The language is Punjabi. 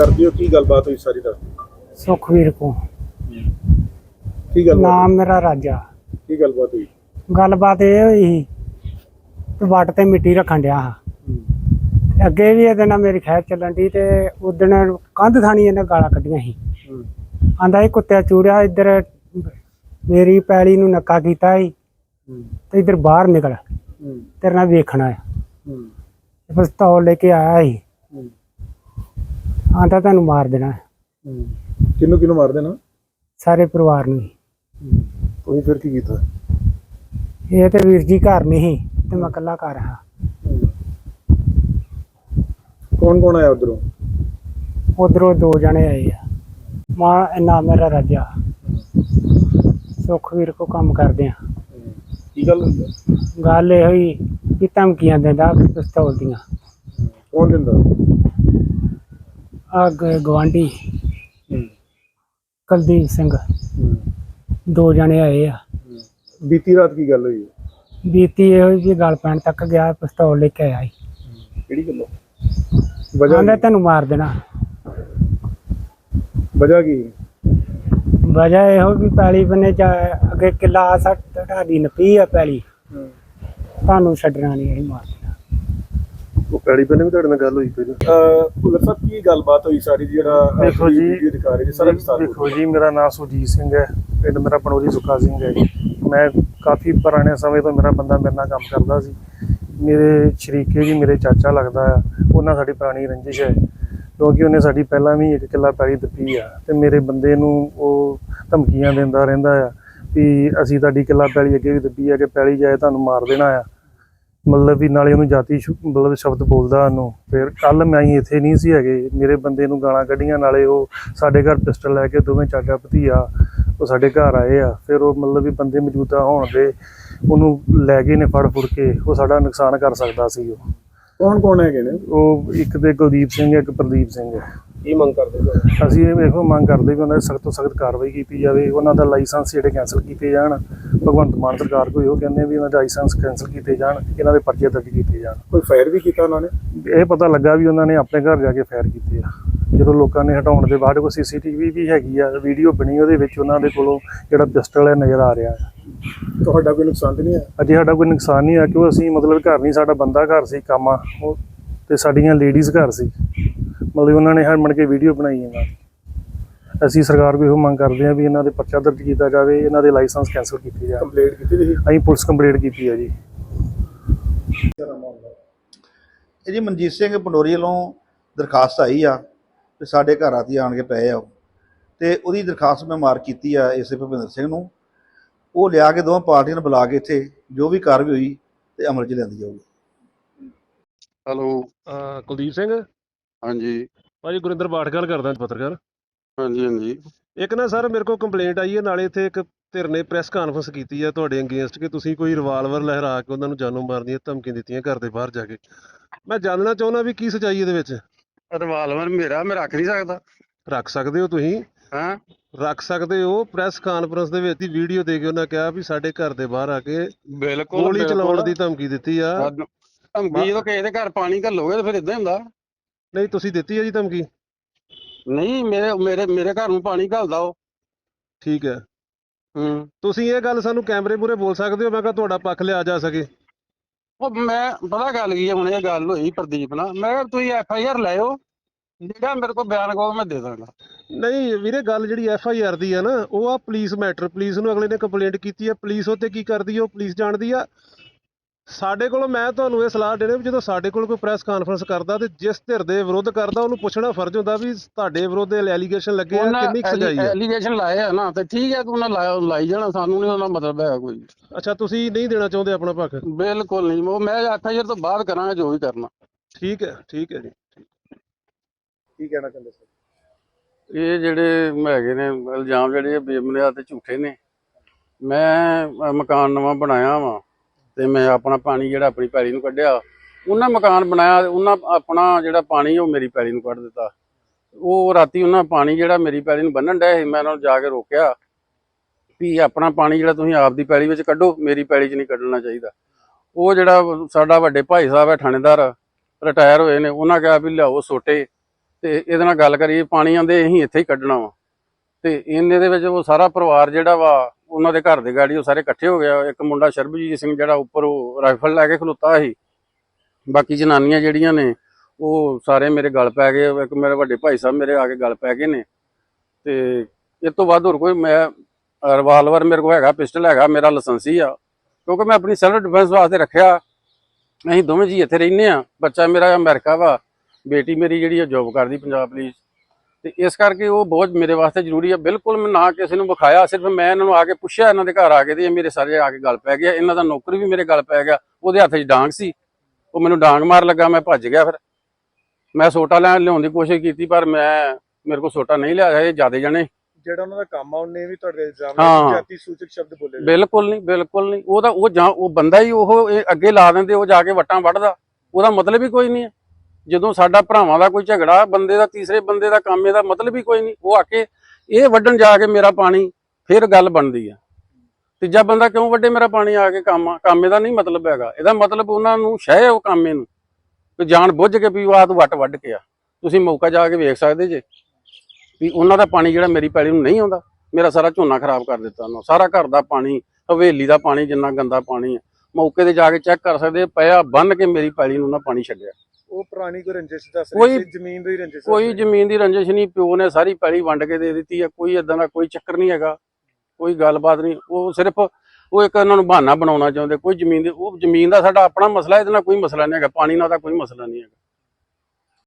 ਕਰਦੇ ਹੋ? ਕੀ ਗੱਲਬਾਤ ਹੋਈ ਸਾਰੀ ਦੱਸ ਦਿਓ। ਸੁਖਵੀਰ ਕੋ ਕੀ ਗੱਲਬਾਤ ਨਾਮ ਮੇਰਾ ਰਾਜਾ? ਕੀ ਗੱਲਬਾਤ ਹੋਈ? ਗੱਲਬਾਤ ਇਹ ਹੋਈ ਸੀ ਕਿ ਵੱਟ ਤੇ ਮਿੱਟੀ ਰੱਖਣ ਡਿਆ ਹਾਂ। ਤੇ ਅੱਗੇ ਵੀ ਇਹਦੇ ਨਾਲ ਮੇਰੀ ਖੈਰ ਚੱਲਣ ਦੀ ਤੇ ਉਦਣ ਕੰਧ ਥਾਣੀ ਇਹਨੇ ਗਾਲਾਂ ਕੱਢੀਆਂ ਸੀ। ਹੂੰ। ਆਂਦਾ ਇਹ ਕੁੱਤਿਆ ਚੂੜਿਆ ਇੱਧਰ ਮੇਰੀ ਪੈਲੀ ਨੂੰ ਨੱਕਾ ਕੀਤਾ ਸੀ ਹੂੰ। ਤੇ ਇੱਧਰ ਬਾਹਰ ਨਿਕਲ ਹੂੰ। ਤੇਰੇ ਨਾਲ ਵੇਖਣਾ ਹੂੰ। ਪਿਸਤੌਲ ਲੈ ਕੇ ਆਇਆ ਸੀ। ਆਂਦਾ ਤੁਹਾਨੂੰ ਮਾਰ ਦੇਣਾ। ਹੂੰ। ਕਿਹਨੂੰ ਕਿਹਨੂੰ ਮਾਰਦੇ ਨਾ ਸਾਰੇ ਪਰਿਵਾਰ ਨੂੰ। ਤੁਸੀਂ ਫਿਰ ਕੀ ਕੀਤਾ? ਇਹ ਤੇ ਵੀਰ ਜੀ ਘਰ ਨਹੀਂ ਤੇ ਮੈਂ ਇਕੱਲਾ ਘਰ ਹਾਂ। ਕੌਣ ਕੌਣ ਆਇਆ ਉਧਰੋਂ? ਉਧਰੋਂ ਦੋ ਜਣੇ ਆਏ ਆ। ਮਾਂ ਨਾਮ ਮੇਰਾ ਰਾਜਾ। ਸੁਖਵੀਰ ਕੋ ਕੰਮ ਕਰਦੇ ਆ। ਕੀ ਗੱਲ? ਗੱਲ ਇਹ ਹੋਈ ਕਿ ਧਮਕੀਆਂ ਦਿੰਦਾ ਪਿਸਤੌਲ ਦੀਆਂ। ਕੌਣ ਦਿੰਦਾ? ਆ ਗਵਾਂਢੀ ਹੂੰ। ਕੁਲਦੀਪ ਸਿੰਘ। ਹੂੰ। ਦੋ ਜਣੇ ਆਏ ਆ। ਬੀਤੀ ਰਾਤ ਕੀ ਗੱਲ ਹੋਈ ਹੈ? ਬੀਤੀ ਇਹ ਹੋਈ ਵੀ ਗੱਲ ਪੈਣ ਤੱਕ ਗਿਆ ਪਿਸਤੌਲ ਲੈ ਕੇ ਆਇਆ ਕਿਹੜੀ ਗੱਲੋਂ? ਵਜ੍ਹਾ ਆਂਦਾ? ਤੈਨੂੰ ਮਾਰ ਦੇਣਾ। ਵਜ੍ਹਾ ਕੀ? ਵਜ੍ਹਾ ਇਹੋ ਵੀ ਪੈਲੀ ਬੰਨੇ ਚ ਅੱਗੇ ਕਿੱਲਾ ਸੱਟ ਢਾਡੀ ਨਪੀ ਆ ਪੈਲੀ। ਤੁਹਾਨੂੰ ਛੱਡਣਾ ਨਹੀਂ ਅਸੀਂ ਮਾਰ ਉਹ ਪੈੜੀ ਪੈਣੇ ਵੀ ਤੁਹਾਡੇ ਨਾਲ ਗੱਲ ਹੋਈ ਪਹਿਲਾਂ ਅਹ ਭੁੱਲਰ ਸਾਹਿਬ ਕੀ ਗੱਲਬਾਤ ਹੋਈ ਸਾਰੀ ਜਿਹੜਾ ਅਹ, ਦੇਖੋ ਜੀ, ਵੀਡੀਓ ਦਿਖਾ ਰਹੇ ਜੀ ਸਾਰਾ ਵਿਸਤਾਰ ਦੇਖੋ ਜੀ ਮੇਰਾ ਨਾਮ ਸੁਰਜੀਤ ਸਿੰਘ ਹੈ ਪਿੰਡ ਮੇਰਾ ਪਨੋਰੀ ਸੁੱਖਾ ਸਿੰਘ ਹੈ ਜੀ। ਮੈਂ ਕਾਫੀ ਪੁਰਾਣੇ ਸਮੇਂ ਤੋਂ ਮੇਰਾ ਬੰਦਾ ਮੇਰੇ ਨਾਲ ਕੰਮ ਕਰਦਾ ਸੀ। ਮੇਰੇ ਸ਼ਰੀਕੇ ਜੀ ਮੇਰੇ ਚਾਚਾ ਲੱਗਦਾ ਆ ਉਹਨਾਂ ਸਾਡੀ ਪੁਰਾਣੀ ਰੰਜਿਸ਼ ਹੈ। ਕਿਉਂਕਿ ਉਹਨੇ ਸਾਡੀ ਪਹਿਲਾਂ ਵੀ ਇੱਕ ਕਿੱਲਾ ਪੈਲੀ ਦਿੱਤੀ ਆ ਤੇ ਮੇਰੇ ਬੰਦੇ ਨੂੰ ਉਹ ਧਮਕੀਆਂ ਦਿੰਦਾ ਰਹਿੰਦਾ ਆ ਵੀ ਅਸੀਂ ਤੁਹਾਡੀ ਕਿੱਲਾ ਪੈਲੀ ਅੱਗੇ ਵੀ ਦਿੱਤੀ ਆ ਕਿ ਪੈਲੀ ਜਾਏ ਤੁਹਾਨੂੰ ਮਾਰ ਦੇਣਾ ਆ। ਮਤਲਬ ਵੀ ਨਾਲੇ ਉਹਨੂੰ ਜਾਤੀ ਸ਼ੁ- ਮਤਲਬ ਸ਼ਬਦ ਬੋਲਦਾ ਉਹਨੂੰ। ਫਿਰ ਕੱਲ ਮੈਂ ਹੀ ਇੱਥੇ ਨਹੀਂ ਸੀ ਹੈਗੇ। ਮੇਰੇ ਬੰਦੇ ਨੂੰ ਗਾਲਾਂ ਕੱਢੀਆਂ, ਨਾਲੇ ਉਹ ਸਾਡੇ ਘਰ ਪਿਸਟਲ ਲੈ ਕੇ ਦੋਵੇਂ ਚਾਚਾ ਭਤੀਆ, ਉਹ ਸਾਡੇ ਘਰ ਆਏ ਆ। ਫਿਰ ਉਹ ਮਤਲਬ ਵੀ ਬੰਦੇ ਮੌਜੂਦਾ ਹੋਣ ਦੇ ਉਹਨੂੰ ਲੈ ਗਏ ਨੇ ਫੜ ਫੁੜ ਕੇ। ਉਹ ਸਾਡਾ ਨੁਕਸਾਨ ਕਰ ਸਕਦਾ ਸੀ ਉਹ। ਕੌਣ ਕੌਣ ਹੈਗੇ ਨੇ? ਉਹ ਇੱਕ ਤੇ ਕੁਲਦੀਪ ਸਿੰਘ ਹੈ ਇੱਕ ਪ੍ਰਦੀਪ ਸਿੰਘ ਹੈ। ਕੀ ਮੰਗ ਕਰਦੇ ਹੋ? ਅਸੀਂ ਇਹ ਇਹੋ ਮੰਗ ਕਰਦੇ ਵੀ ਉਹਨਾਂ ਦੀ ਸਖਤ ਤੋਂ ਸਖਤ ਕਾਰਵਾਈ ਕੀਤੀ ਜਾਵੇ ਉਹਨਾਂ ਦਾ ਲਾਇਸੈਂਸ ਜਿਹੜੇ ਕੈਂਸਲ ਕੀਤੇ ਜਾਣ ਭਗਵੰਤ ਮਾਨ ਸਰਕਾਰ ਕੋਈ ਇਹੋ ਕਹਿੰਦੇ ਵੀ ਉਹਨਾਂ ਦੇ ਲਾਇਸੈਂਸ ਕੈਂਸਲ ਕੀਤੇ ਜਾਣ ਇਹਨਾਂ ਦੇ ਪਰਚੇ ਦਰਜ ਕੀਤੇ ਜਾਣ। ਕੋਈ ਫਾਇਰ ਵੀ ਕੀਤਾ ਉਹਨਾਂ ਨੇ? ਇਹ ਪਤਾ ਲੱਗਾ ਵੀ ਉਹਨਾਂ ਨੇ ਆਪਣੇ ਘਰ ਜਾ ਕੇ ਫਾਇਰ ਕੀਤੇ ਆ। ਜਦੋਂ ਲੋਕਾਂ ਨੇ ਹਟਾਉਣ ਦੇ ਬਾਅਦ ਕੋਈ ਸੀਸੀਟੀਵੀ ਵੀ ਹੈਗੀ ਆ ਵੀਡੀਓ ਬਣੀ ਉਹਦੇ ਵਿੱਚ ਉਹਨਾਂ ਦੇ ਕੋਲੋਂ ਜਿਹੜਾ ਪਿਸਟਲ ਹੈ ਨਜ਼ਰ ਆ ਰਿਹਾ ਹੈ। ਤੁਹਾਡਾ ਕੋਈ ਨੁਕਸਾਨ ਤਾਂ ਨਹੀਂ ਹੈ ਅਜੇ ਸਾਡਾ ਕੋਈ ਨੁਕਸਾਨ ਨਹੀਂ ਆ ਕਿਉਂ ਅਸੀਂ ਮਤਲਬ ਘਰ ਨਹੀਂ ਸਾਡਾ ਬੰਦਾ ਘਰ ਸੀ ਕੰਮ ਆ ਉਹ ਤੇ ਸਾਡੀਆਂ ਲੇਡੀਜ਼ ਘਰ ਸੀ। ਮਤਲਬ ਉਹਨਾਂ ਨੇ ਹਰ ਮਣ ਕੇ ਵੀਡੀਓ ਬਣਾਈ ਇਹਨਾਂ ਦੀ ਅਸੀਂ ਸਰਕਾਰ ਕੋਲ ਇਹੋ ਮੰਗ ਕਰਦੇ ਹਾਂ ਵੀ ਇਹਨਾਂ ਦੇ ਪਰਚਾ ਦਰਜ ਕੀਤਾ ਜਾਵੇ ਇਹਨਾਂ ਦੇ ਲਾਇਸੈਂਸ ਕੈਂਸਲ ਕੀਤੇ ਜਾਣ ਕੰਪਲੇਂਟ ਕੀਤੀ ਤੁਸੀਂ? ਅਸੀਂ ਪੁਲਿਸ ਕੰਪਲੇਂਟ ਕੀਤੀ ਹੈ ਜੀ। ਇਹ ਜੀ ਮਨਜੀਤ ਸਿੰਘ ਪੰਡੋਰੀ ਵੱਲੋਂ ਦਰਖਾਸਤ ਆਈ ਆ ਤੇ ਸਾਡੇ ਘਰ ਆਤੀ ਆਣ ਕੇ ਪਏ ਆ ਉਹ। ਤੇ ਉਹਦੀ ਦਰਖਾਸਤ ਮੈਂ ਮਾਰ ਕੀਤੀ ਆ ਇਸੇ ਭੁਪਿੰਦਰ ਸਿੰਘ ਨੂੰ। ਉਹ ਲਿਆ ਕੇ ਦੋਵਾਂ ਪਾਰਟੀਆਂ ਨੂੰ ਬੁਲਾ ਕੇ ਇੱਥੇ ਜੋ ਵੀ ਕਾਰਵਾਈ ਹੋਈ ਤੇ ਅਮਲ 'ਚ ਲਿਆਂਦੀ ਜਾਊਗੀ। ਹੈਲੋ। ਅਹ ਕੁਲਦੀਪ ਸਿੰਘ? ਹਾਂਜੀ। ਭਾਜੀ ਗੁਰਿੰਦਰ ਬਾਠ ਗੱਲ ਕਰਦਾ ਪੱਤਰਕਾਰ। ਹਾਂਜੀ ਹਾਂਜੀ। ਇੱਕ ਨਾ ਸਰ ਮੇਰੇ ਕੋਲ ਕੰਪਲੇਂਟ ਆਈ ਹੈ ਨਾਲੇ ਇੱਥੇ ਇੱਕ ਧਿਰ ਨੇ ਪ੍ਰੈਸ ਕਾਨਫਰੰਸ ਕੀਤੀ ਹੈ ਤੁਹਾਡੇ ਅਗੇਂਸਟ ਕਿ ਤੁਸੀਂ ਕੋਈ ਰਿਵਾਲਵਰ ਲਹਿਰਾ ਕੇ ਉਹਨਾਂ ਨੂੰ ਜਾਨੋਂ ਮਾਰਨ ਦੀਆਂ ਧਮਕੀਆਂ ਦਿੱਤੀਆਂ ਘਰ ਦੇ ਬਾਹਰ ਜਾ ਕੇ। ਮੈਂ ਜਾਣਨਾ ਚਾਹੁੰਦਾ ਵੀ ਕੀ ਸਚਾਈ ਇਹਦੇ ਵਿੱਚ? ਰਿਵਾਲਵਰ ਮੇਰਾ ਮੈਂ ਰੱਖ ਨਹੀਂ ਸਕਦਾ। ਰੱਖ ਸਕਦੇ ਹੋ ਤੁਸੀਂ। ਹਾਂ? ਰੱਖ ਸਕਦੇ ਹੋ ਪ੍ਰੈਸ ਕਾਨਫਰੰਸ ਦੇ ਵਿੱਚ ਹੀ ਵੀਡੀਓ ਦੇ ਕੇ ਉਹਨਾਂ ਕਿਹਾ ਵੀ ਸਾਡੇ ਘਰ ਦੇ ਬਾਹਰ ਆ ਕੇ ਬਿਲਕੁਲ ਗੋਲੀ। ਚਲਾਉਣ ਦੀ ਧਮਕੀ ਦਿੱਤੀ ਆ। ਧਮਕੀ ਜਦੋਂ ਕਿਸੇ ਦੇ ਘਰ ਪਾਣੀ ਘੱਲੋਗੇ ਤਾਂ ਫਿਰ ਇਦਾਂ ਹੁੰਦਾ। ਨਹੀਂ ਤੁਸੀਂ ਦਿੱਤੀ ਹੈ ਜੀ ਧਮਕੀ? ਨਹੀਂ ਮੇਰੇ ਮੇਰੇ ਮੇਰੇ ਘਰ ਨੂੰ ਪਾਣੀ ਘੱਲਦਾ ਉਹ। ਠੀਕ ਹੈ। ਹੂੰ। ਤੁਸੀਂ ਇਹ ਗੱਲ ਸਾਨੂੰ ਕੈਮਰੇ ਮੂਹਰੇ ਬੋਲ ਸਕਦੇ ਹੋ ਮੈਂ ਕਿਹਾ ਤੁਹਾਡਾ ਪੱਖ ਲਿਆ ਜਾ ਸਕੇ। ਉਹ ਮੈਂ, ਪਤਾ ਗੱਲ ਕੀ ਹੈ ਹੁਣ ਇਹ ਗੱਲ ਹੋਈ ਪ੍ਰਦੀਪ ਨਾਲ। ਮੈਂ ਕਿਹਾ ਤੁਸੀਂ ਐਫ ਆਈ ਆਰ ਲਾਇਓ। ਜਿਹੜਾ ਮੇਰੇ ਕੋਲ ਬਿਆਨ ਕਹੋ ਮੈਂ ਦੇ ਦਾਂਗਾ। ਨਹੀਂ, ਵੀਰੇ, ਗੱਲ ਜਿਹੜੀ ਐਫ ਆਈ ਆਰ ਦੀ ਆ ਨਾ, ਉਹ ਆ ਪੁਲਿਸ ਮੈਟਰ ਪੁਲਿਸ ਨੂੰ ਅਗਲੇ ਨੇ ਕੰਪਲੇਂਟ ਕੀਤੀ ਆ। ਪੁਲਿਸ ਉੱਤੇ ਕੀ ਕਰਦੀ ਆ? ਉਹ ਪੁਲਿਸ ਜਾਣਦੀ ਆ। ਸਾਡੇ ਕੋਲ ਮੈਂ ਤੁਹਾਨੂੰ ਇਹ ਸਲਾਹ ਦੇਣਾ ਵੀ ਜਦੋਂ ਸਾਡੇ ਕੋਲ ਕੋਈ ਪ੍ਰੈਸ ਕਾਨਫਰੰਸ ਕਰਦਾ ਤੇ ਜਿਸ ਧਿਰ ਦੇ ਵਿਰੁੱਧ ਕਰਦਾ ਉਹਨੂੰ ਪੁੱਛਣਾ ਫਰਜ਼ ਹੁੰਦਾ ਵੀ ਤੁਹਾਡੇ ਵਿਰੁੱਧ ਐਲੀਗੇਸ਼ਨ ਲੱਗੇ ਆ ਕਿੰਨੀ ਸਜਾਈ ਆ? ਐਲੀਗੇਸ਼ਨ ਲਾਏ ਆ ਨਾ ਤੇ ਠੀਕ ਹੈ ਤੂੰ ਨਾ ਲਾਇਆ ਲਾਈ ਜਾਣਾ ਸਾਨੂੰ ਨਹੀਂ ਉਹਨਾਂ ਮਤਲਬ ਹੈ ਕੋਈ। ਅੱਛਾ ਤੁਸੀਂ ਨਹੀਂ ਦੇਣਾ ਚਾਹੁੰਦੇ ਆਪਣਾ ਪੱਖ? ਬਿਲਕੁਲ ਨਹੀਂ ਉਹ ਮੈਂ ਆਈ ਆਰ ਤੋਂ ਬਾਅਦ ਕਰਾਂਗਾ ਜੋ ਵੀ ਕਰਨਾ। ਠੀਕ ਹੈ ਠੀਕ ਹੈ ਜੀ। ਕੀ ਕਹਿਣਾ ਚਾਹੁੰਦੇ ਸਰ? ਇਹ ਜਿਹੜੇ ਹੈਗੇ ਨੇ ਇਲਜ਼ਾਮ ਜਿਹੜੇ ਬੇਬੁਨਿਆਦ ਤੇ ਝੂਠੇ ਨੇ। ਮੈਂ ਮਕਾਨ ਨਵਾਂ ਬਣਾਇਆ ਵਾਂ। ਤੇ ਮੈਂ ਆਪਣਾ ਪਾਣੀ ਜਿਹੜਾ ਆਪਣੀ ਪੈਲੀ ਨੂੰ ਕੱਢਿਆ, ਉਹਨਾਂ ਮਕਾਨ ਬਣਾਇਆ, ਉਹਨਾਂ ਆਪਣਾ ਜਿਹੜਾ ਪਾਣੀ ਉਹ ਮੇਰੀ ਪੈਲੀ ਨੂੰ ਕੱਢ ਦਿੱਤਾ। ਉਹ ਰਾਤੀ ਉਹਨਾਂ ਪਾਣੀ ਜਿਹੜਾ ਮੇਰੀ ਪੈਲੀ ਨੂੰ ਬੰਨਣ ਡਿਆ ਸੀ, ਮੈਂ ਉਹਨਾਂ ਨੂੰ ਜਾ ਕੇ ਰੋਕਿਆ ਵੀ ਆਪਣਾ ਪਾਣੀ ਜਿਹੜਾ ਤੁਸੀਂ ਆਪ ਦੀ ਪੈਲੀ ਵਿੱਚ ਕੱਢੋ, ਮੇਰੀ ਪੈਲੀ 'ਚ ਨਹੀਂ ਕੱਢਣਾ ਚਾਹੀਦਾ। ਉਹ ਜਿਹੜਾ ਸਾਡਾ ਵੱਡੇ ਭਾਈ ਸਾਹਿਬ ਹੈ ਥਾਣੇਦਾਰ ਰਿਟਾਇਰ ਹੋਏ ਨੇ, ਉਹਨਾਂ ਕਿਹਾ ਵੀ ਲਿਆਓ ਸੋਟੇ ਤੇ ਇਹਦੇ ਨਾਲ ਗੱਲ ਕਰੀਏ, ਪਾਣੀ ਆਂਦੇ ਅਸੀਂ ਇੱਥੇ ਹੀ ਕੱਢਣਾ ਵਾ। ਤੇ ਇਹਨੇ ਦੇ ਵਿੱਚ ਉਹ ਸਾਰਾ ਪਰਿਵਾਰ ਜਿਹੜਾ ਵਾ ਉਹਨਾਂ ਦੇ ਘਰ ਦੇ ਗਾੜੀ ਉਹ ਸਾਰੇ ਇਕੱਠੇ ਹੋ ਗਿਆ ਇੱਕ ਮੁੰਡਾ ਸ਼ਰਬਜੀਤ ਸਿੰਘ ਜਿਹੜਾ ਉੱਪਰ ਉਹ ਰਾਈਫਲ ਲੈ ਕੇ ਖਲੋਤਾ ਸੀ। ਬਾਕੀ ਜਨਾਨੀਆਂ ਜਿਹੜੀਆਂ ਨੇ, ਉਹ ਸਾਰੇ ਮੇਰੇ ਗਲ ਪੈ ਗਏ। ਇੱਕ ਮੇਰੇ ਵੱਡੇ ਭਾਈ ਸਾਹਿਬ ਮੇਰੇ ਆ ਕੇ ਗਲ ਪੈ ਗਏ ਨੇ। ਤੇ ਇਸ ਤੋਂ ਬਾਅਦ ਹੋਰ ਕੋਈ ਮੈਂ ਰਿਵਾਲਵਰ ਮੇਰੇ ਕੋਲ ਹੈਗਾ ਪਿਸਟਲ ਹੈਗਾ, ਮੇਰਾ ਲਾਇਸੈਂਸੀ ਆ। ਕਿਉਂਕਿ ਮੈਂ ਆਪਣੀ ਸੈਲਫ ਡਿਫੈਂਸ ਵਾਸਤੇ ਰੱਖਿਆ। ਅਸੀਂ ਦੋਵੇਂ ਜੀ ਇੱਥੇ ਰਹਿੰਦੇ ਆ। ਬੱਚਾ ਮੇਰਾ ਅਮਰੀਕਾ ਵਾ। ਬੇਟੀ ਮੇਰੀ ਜਿਹੜੀ ਆ ਜੋਬ ਕਰਦੀ, ਪੰਜਾਬ ਪੁਲਿਸ ਤੇ ਇਸ ਕਰਕੇ ਉਹ ਬਹੁਤ ਮੇਰੇ ਵਾਸਤੇ ਜ਼ਰੂਰੀ ਆ। ਬਿਲਕੁਲ ਮੈਂ ਨਾ ਕਿਸੇ ਨੂੰ ਵਿਖਾਇਆ ਸਿਰਫ ਮੈਂ ਇਹਨਾਂ ਨੂੰ ਆ ਕੇ ਪੁੱਛਿਆ ਇਹਨਾਂ ਦੇ ਘਰ ਆ ਕੇ ਤੇ ਇਹ ਮੇਰੇ ਸਾਰੇ ਆ ਕੇ ਗੱਲ ਪੈ ਗਿਆ। ਇਹਨਾਂ ਦਾ ਨੌਕਰ ਵੀ ਮੇਰੇ ਗੱਲ ਪੈ ਗਿਆ। ਉਹਦੇ ਹੱਥ 'ਚ ਡਾਂਗ ਸੀ। ਉਹ ਮੈਨੂੰ ਡਾਂਗ ਮਾਰ ਲੱਗਾ ਮੈਂ ਭੱਜ ਗਿਆ ਫਿਰ। ਮੈਂ ਸੋਟਾ ਲੈਣ ਲਿਆਉਣ ਦੀ ਕੋਸ਼ਿਸ਼ ਕੀਤੀ ਪਰ ਮੈਂ ਮੇਰੇ ਕੋਲ ਸੋਟਾ ਨਹੀਂ ਲਿਆ ਇਹ ਜਿਆਦੇ ਜਣੇ। ਜਿਹੜਾ ਉਹਨਾਂ ਦਾ ਕੰਮ ਆ ਉਹਨੇ ਵੀ ਤੁਹਾਡੇ ਇਲਜ਼ਾਮ। ਲਾਇਆ ਜਾਤੀ ਸੂਚਕ ਸ਼ਬਦ ਬੋਲੇ। ਬਿਲਕੁਲ ਨਹੀਂ ਬਿਲਕੁਲ ਨਹੀਂ। ਉਹਦਾ ਉਹ ਜਾਂ ਉਹ ਬੰਦਾ ਹੀ ਉਹ ਅੱਗੇ ਲਾ ਦਿੰਦੇ ਉਹ ਜਾ ਕੇ ਵੱਟਾਂ ਵੱਢਦਾ। ਉਹਦਾ ਮਤਲਬ ਹੀ ਕੋਈ ਨਹੀਂ ਹੈ। ਜਦੋਂ ਸਾਡਾ ਭਰਾਵਾਂ ਦਾ ਕੋਈ ਝਗੜਾ, ਬੰਦੇ ਦਾ ਤੀਸਰੇ ਬੰਦੇ ਦਾ ਕੰਮ ਇਹਦਾ ਮਤਲਬ ਹੀ ਕੋਈ ਨਹੀਂ। ਉਹ ਆ ਕੇ ਇਹ ਵੱਢਣ ਜਾ ਕੇ ਮੇਰਾ ਪਾਣੀ, ਫਿਰ ਗੱਲ ਬਣਦੀ ਆ। ਤੀਜਾ ਬੰਦਾ ਕਿਉਂ ਵੱਡੇ ਮੇਰਾ ਪਾਣੀ ਆ ਕੇ ਕੰਮ ਕੰਮ ਦਾ ਨਹੀਂ ਮਤਲਬ ਹੈਗਾ। ਇਹਦਾ ਮਤਲਬ ਉਹਨਾਂ ਨੂੰ ਸ਼ਹਿ ਉਹ ਕੰਮੇ ਨੂੰ। ਕਿ ਜਾਣ ਬੁੱਝ ਕੇ ਵੀ ਆਹ ਵੱਟ ਵੱਢ ਕੇ ਆ। ਤੁਸੀਂ ਮੌਕਾ ਜਾ ਕੇ ਵੇਖ ਸਕਦੇ ਜੇ ਵੀ ਉਹਨਾਂ ਦਾ ਪਾਣੀ ਜਿਹੜਾ ਮੇਰੀ ਪੈਲੀ ਨੂੰ ਨਹੀਂ ਆਉਂਦਾ। ਮੇਰਾ ਸਾਰਾ ਝੋਨਾ ਖਰਾਬ ਕਰ ਦਿੱਤਾ ਉਹਨਾਂ ਸਾਰਾ ਘਰ ਦਾ ਪਾਣੀ, ਹਵੇਲੀ ਦਾ ਪਾਣੀ, ਜਿੰਨਾ ਗੰਦਾ ਪਾਣੀ ਹੈ ਮੌਕੇ ਤੇ ਜਾ ਕੇ ਚੈੱਕ ਕਰ ਸਕਦੇ ਪਿਆ ਬੰਨ ਕੇ ਮੇਰੀ ਪੈਲੀ ਨੂੰ ਨਾ ਪਾਣੀ ਛੱਡਿਆ। ਉਹ ਪੁਰਾਣੀ ਕੋਈ ਰੰਜਿਸ਼ ਦੱਸ ਕੋਈ- ਰਹੀ ਸੀ? ਜ਼ਮੀਨ ਦੀ ਰੰਜਿਸ਼ ਕੋਈ। ਜ਼ਮੀਨ ਦੀ ਰੰਜਿਸ਼ ਨਹੀਂ ਪਿਓ ਨੇ ਸਾਰੀ ਪੈਲੀ ਵੰਡ ਕੇ ਦੇ ਦਿੱਤੀ ਹੈ ਕੋਈ ਇਦਾਂ ਦਾ ਕੋਈ ਚੱਕਰ ਨਹੀਂ ਹੈਗਾ ਕੋਈ ਗੱਲਬਾਤ ਨਹੀਂ। ਉਹ ਸਿਰਫ ਉਹ ਇੱਕ ਉਹਨਾਂ ਨੂੰ ਬਹਾਨਾ ਬਣਾਉਣਾ ਚਾਹੁੰਦੇ ਕੋਈ ਜ਼ਮੀਨ ਦੀ ਉਹ ਜ਼ਮੀਨ ਦਾ ਸਾਡਾ ਆਪਣਾ ਮਸਲਾ ਇਹਦੇ ਨਾਲ ਕੋਈ ਮਸਲਾ ਨਹੀਂ ਹੈਗਾ ਪਾਣੀ ਨਾਲ ਤਾਂ ਕੋਈ ਮਸਲਾ ਨਹੀਂ ਹੈਗਾ।